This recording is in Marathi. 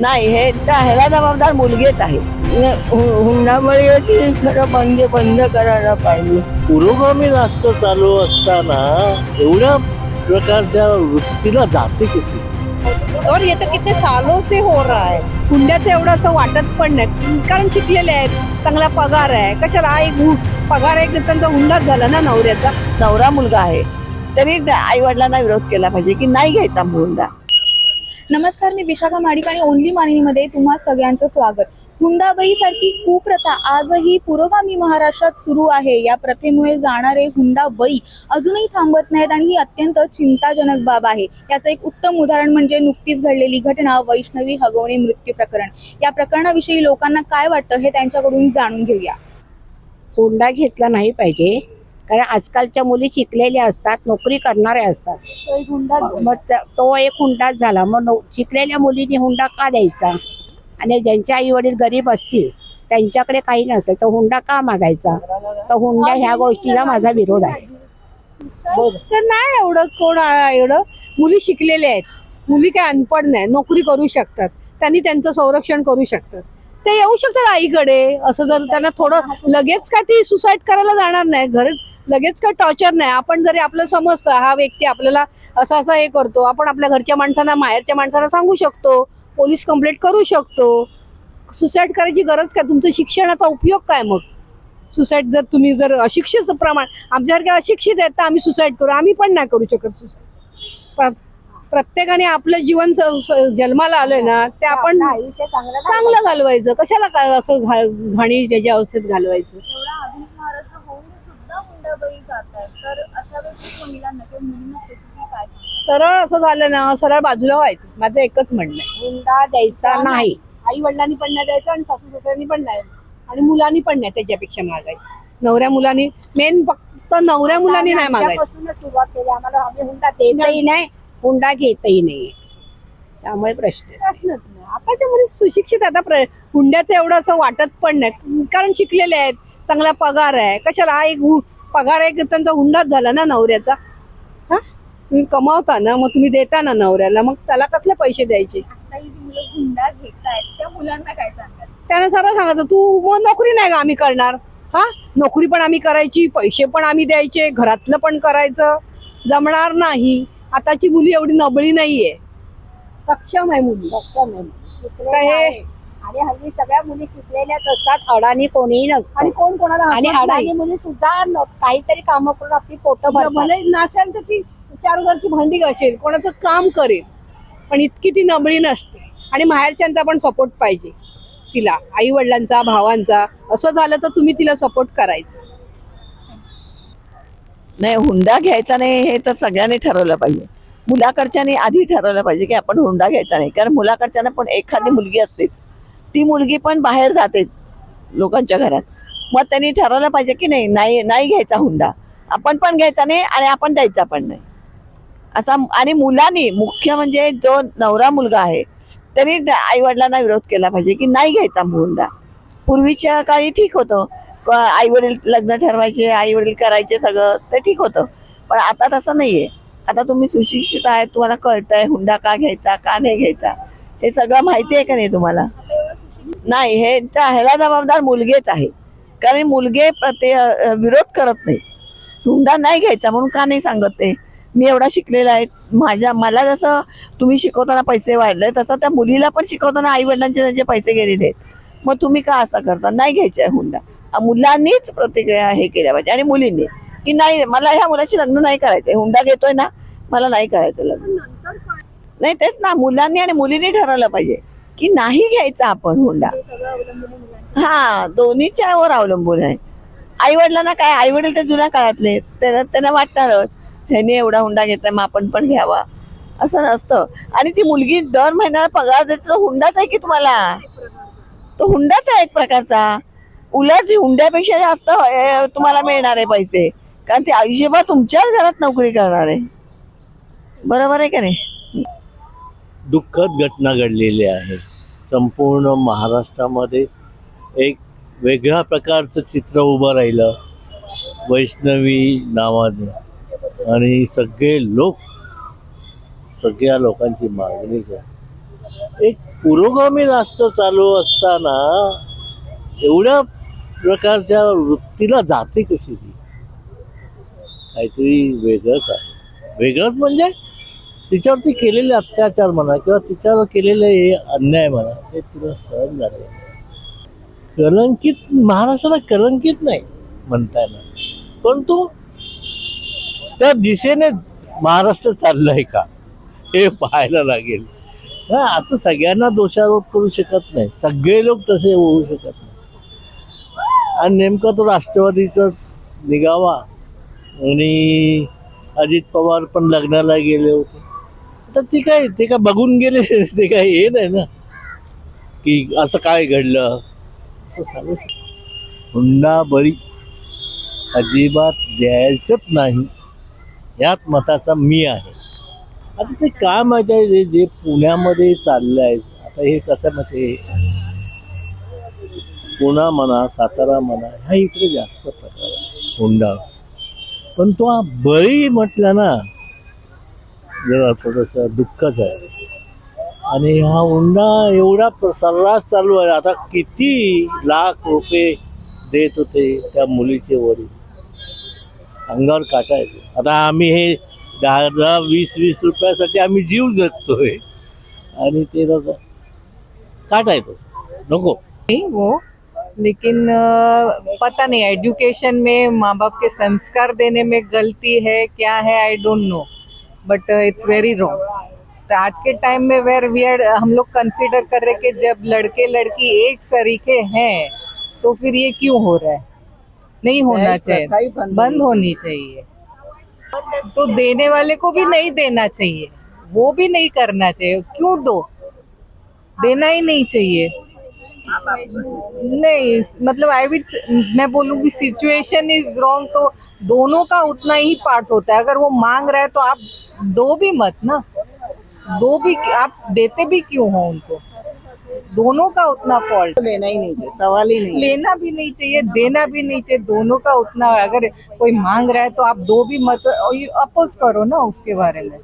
नाही हे त्या ह्याला जबाबदार मुलगीच आहे. हुंडाबळी खरं बंद बंद करायला पाहिजे. पुरोगामी राष्ट्र चालू असताना एवढ्या प्रकारच्या वृत्तीला जाते कशी? और ये तो कितने सालों से हो रहा है. हुंड्याचं एवढं असं वाटत पण नाही. कारण शिकलेले आहेत चांगला पगार आहे. कशाला एक पगार एक त्यांचा हुंडाच झाला ना नवऱ्याचा? नवरा मुलगा आहे. तरी आई वडिलांना विरोध केला पाहिजे की नाही घ्यायचा हुंडा नमस्कार मी विशाखा माडिक आणि ओनली मानिनीमध्ये तुम्हा सगळ्यांचं स्वागत. हुंडाबाई सारखी कुप्रथा आजही पुरोगामी महाराष्ट्रात सुरू आहे. या प्रथेमुळे जाणारे हुंडाबाई अजूनही थांबत नाहीत आणि ही अत्यंत चिंताजनक बाब आहे. याचं एक उत्तम उदाहरण म्हणजे नुकतीच घडलेली घटना वैष्णवी हगवणे मृत्यू प्रकरण. या प्रकरणाविषयी लोकांना काय वाटतं हे त्यांच्याकडून जाणून घेऊया. हुंडा घेतला नाही पाहिजे. कारण आजकालच्या मुली शिकलेल्या असतात नोकरी करणाऱ्या असतात. मग त- तो एक हुंडाच झाला. मग शिकलेल्या मुलींनी हुंडा का द्यायचा? आणि ज्यांचे आई वडील गरीब असतील त्यांच्याकडे काही नसेल तर हुंडा का मागायचा? तर हुंडा ह्या गोष्टीला माझा विरोध आहे. तर नाही एवढं कोण एवढं. मुली शिकलेल्या आहेत. मुली काय अनपड नाही. नोकरी करू शकतात. त्यांनी त्यांचं संरक्षण करू शकतात. ते येऊ शकतात आईकडे. असं जर त्यांना थोडं लगेच काय ती सुसाईड करायला जाणार नाही. घर लगेच काय टॉर्चर नाही? आपण जरी आपल्याला समजतं हा व्यक्ती आपल्याला असं असं हे करतो आपण आपल्या घरच्या माणसांना माहेरच्या माणसांना सांगू शकतो पोलीस कंप्लेंट करू शकतो. सुसाईड करायची गरज काय? तुमचं शिक्षणाचा उपयोग काय मग? सुसाईड जर तुम्ही जर अशिक्षित प्रमाण आमच्यासारखे अशिक्षित आहेत तर आम्ही सुसाईड करू आम्ही पण नाही करू शकत सुसाईड. प्रत्येकाने आपलं जीवन जन्माला आलोय ना ते आपण चांगलं घालवायचं. कशाला काय असं घाणी त्याच्या अवस्थेत घालवायचं एवढा आधुनिक महाराष्ट्र होऊन सुद्धा हुंडाबाई जात आहेत तर मुलींना स्पेसिफिक काय? सरळ असं झालं ना सरळ बाजूला व्हायचं. माझं एकच म्हणणं आहे. हुंडा द्यायचा नाही? आई वडिलांनी पण नाही द्यायचं आणि सासू सासऱ्यांनी पण नाही. आणि मुलांनी पण नाही त्याच्यापेक्षा मागायचं. नवऱ्या मुलांनी मेन फक्त नवऱ्या मुलांनी नाही मागायचं आमच्यापासूनच सुरुवात केली. आम्हाला आम्ही हुंडा देतही नाही. हुंडा घेतही नाही. त्यामुळे प्रश्न आहे. प्रश्नच नाही. आताच्या मुली सुशिक्षित आता प्र हुंड्याचं एवढं असं वाटत पण नाही. कारण शिकलेले आहेत चांगला पगार आहे. कशाला? हा एक हु- पगार एक त्यांचा हुंडाच झाला ना नवऱ्याचा? हा? तुम्ही कमावता ना मग तुम्ही देता ना नवऱ्याला मग त्याला कसले पैसे द्यायचे? हुंडा घेत आहेत त्या मुलांना काय सांगतात त्याने सरळ सांगायचं तू मग नोकरी नाही का आम्ही करणार. हा? नोकरी पण आम्ही करायची पैसे पण आम्ही द्यायचे घरातलं पण करायचं. जमणार नाही. आताची मुली एवढी नबळी नाहीये. सक्षम आहे मुली. सक्षम आहे. आणि हल्ली सगळ्या मुली शिकलेल्याच असतात अडाणी कोणीही नसतं. आणि कोण कोणाला आणि हसत अडाणी नाही. मुली सुद्धा न- काहीतरी कामं करून आपली पोटं भरतात. भले नसेल तर ती चार घरची भांडी घासेल कोणाचं काम करेल. पण इतकी ती नबळी नसते. आणि माहेरच्यांचा पण सपोर्ट पाहिजे तिला आई वडिलांचा भावांचा. असं झालं तर तुम्ही तिला सपोर्ट करायचं. नाही हुंडा घ्यायचा नाही हे तर सगळ्यांनी ठरवलं पाहिजे. मुलाकडच्यानी आधी ठरवलं पाहिजे की आपण हुंडा घ्यायचा नाही. कारण मुलाकडच्यानं पण एखादी मुलगी असतेच ती मुलगी पण बाहेर जाते लोकांच्या घरात. मग त्यांनी ठरवलं पाहिजे की नाही नाही नाही घ्यायचा हुंडा. आपण पण घ्यायचा नाही आणि आपण द्यायचा पण नाही. असा आणि मुलांनी मुख्य म्हणजे जो नवरा मुलगा आहे त्यांनी आईवडिलांना विरोध केला पाहिजे की नाही घ्यायचा हुंडा. पूर्वीच्या काळी ठीक होतं. आई वडील लग्न ठरवायचे आई वडील करायचे सगळं ते ठीक होतं. पण आता तसं नाहीये. आता तुम्ही सुशिक्षित आहे तुम्हाला कळतंय हुंडा का घ्यायचा का नाही घ्यायचा. हे सगळं माहिती आहे का नाही तुम्हाला? नाही हे त्या ह्याला जबाबदार मुलगेच आहे. कारण मुलगे प्रत्ये विरोध करत नाही. हुंडा नाही घ्यायचा म्हणून का नाही सांगत ते? मी एवढा शिकलेला आहे. माझ्या मला जसं तुम्ही शिकवताना पैसे वाढले तसं त्या मुलीला पण शिकवताना आई वडिलांचे त्यांचे पैसे गेलेले आहेत. मग तुम्ही का असं करता? नाही घ्यायचे आहे हुंडा. मुलांनीच प्रतिक्रिया हे केल्या पाहिजे. आणि मुलींनी. की नाही मला ह्या मुलाशी लग्न नाही करायचंय हुंडा घेतोय ना मला नाही करायचं लग्न. नाही तेच ना. मुलांनी आणि मुलींनी ठरवलं पाहिजे. की नाही घ्यायचा आपण हुंडा. हा दोन्हीच्या वर अवलंबून आहे. आई वडिलांना काय आई वडील तर जुन्या काळातले त्यांना त्यांना वाटणारच ह्याने एवढा हुंडा घेतला मग आपण पण घ्यावा. असं नसतं. आणि ती मुलगी दर महिन्याला पगार देते तो हुंडाच आहे की तुम्हाला? तो हुंडाच आहे एक प्रकारचा. उलट ती हुंड्यापेक्षा जास्त तुम्हाला मिळणार आहे पैसे. कारण ते आयुष्यभर तुमच्याच घरात नोकरी करणार आहे. बरोबर आहे का नाही? दुःखद घटना घडलेली आहे. संपूर्ण महाराष्ट्रामध्ये एक वेगळ्या प्रकारचं चित्र उभं राहिलं वैष्णवी नावाने. आणि सगळे लोक सगळ्या लोकांची मागणीच आहे. एक पुरोगामी राष्ट्र चालू असताना एवढ्या प्रकारच्या वृत्तीला जाते कशी ती? काहीतरी वेगळंच आहे. वेगळंच म्हणजे तिच्यावरती केलेले अत्याचार म्हणा किंवा तिच्यावर केलेले हे अन्याय म्हणा ते तिला सहन झाले. कलंकित महाराष्ट्राला कलंकित नाही म्हणता येणार परंतु त्या दिशेने महाराष्ट्र चाललंय का हे पाहायला लागेल. हा, असं सगळ्यांना दोषारोप करू शकत नाही. सगळे लोक तसे होऊ शकत नाही. आणि नेमका तो राष्ट्रवादीचा निघावा आणि अजित पवार पण लग्नाला गेले होते. तर ते काय ते काय बघून गेले ते काय हे नाही ना. की असं काय घडलं? असं सांगू शकतो हुंडा बळी अजिबात द्यायचंच नाही. यात मताचा मी आहे. आता ते काय माहिती आहे? जे- जे पुण्यामध्ये चाललं आहे आता हे कसं माहिती पुणा म्हणा सातारा म्हणा ह्या इकडे जास्त प्रकार आहे हुंडा. पण तो हा बळी म्हटला ना जरा थोडंसं दुःखच आहे. आणि हा हुंडा एवढा सर्रास चालू आहे. आता किती लाख रुपये देत होते त्या मुलीचे वडील. अंगावर काटा येतो. आता आम्ही हे दहा दहा वीस वीस रुपयासाठी आम्ही जीव जगतोय. आणि ते लोक काटा येतो. नको. वो हो. लेकिन पता नहीं एजुकेशन में माँ बाप के संस्कार देने में गलती है क्या है I don't know but it's very wrong तो आज के टाइम में वेर वी आर हम लोग कंसिडर कर रहे कि जब लड़के लड़की एक सरीके हैं तो फिर ये क्यों हो रहा है? नहीं होना चाहिए। बंद होनी चाहिए। तो देने वाले को भी नहीं देना चाहिए। वो भी नहीं करना चाहिए। क्यों दो? देना ही नहीं चाहिए। नहीं मतलब आई विट मैं बोलूँगी सिचुएशन इज़ रॉन्ग तो दोनों का उतना ही पार्ट होता है। अगर वो मांग रहा है तो आप दो भी मत ना। दो भी आप देते भी क्यों हो उनको? दोनों का उतना फॉल्ट लेना ही नहीं सवाल ही नहीं लेना भी नहीं चाहिए देना भी नहीं चाहिए दोनों का उतना अगर कोई मांग रहा है तो आप दो भी मत अपोज करो ना उसके बारे में।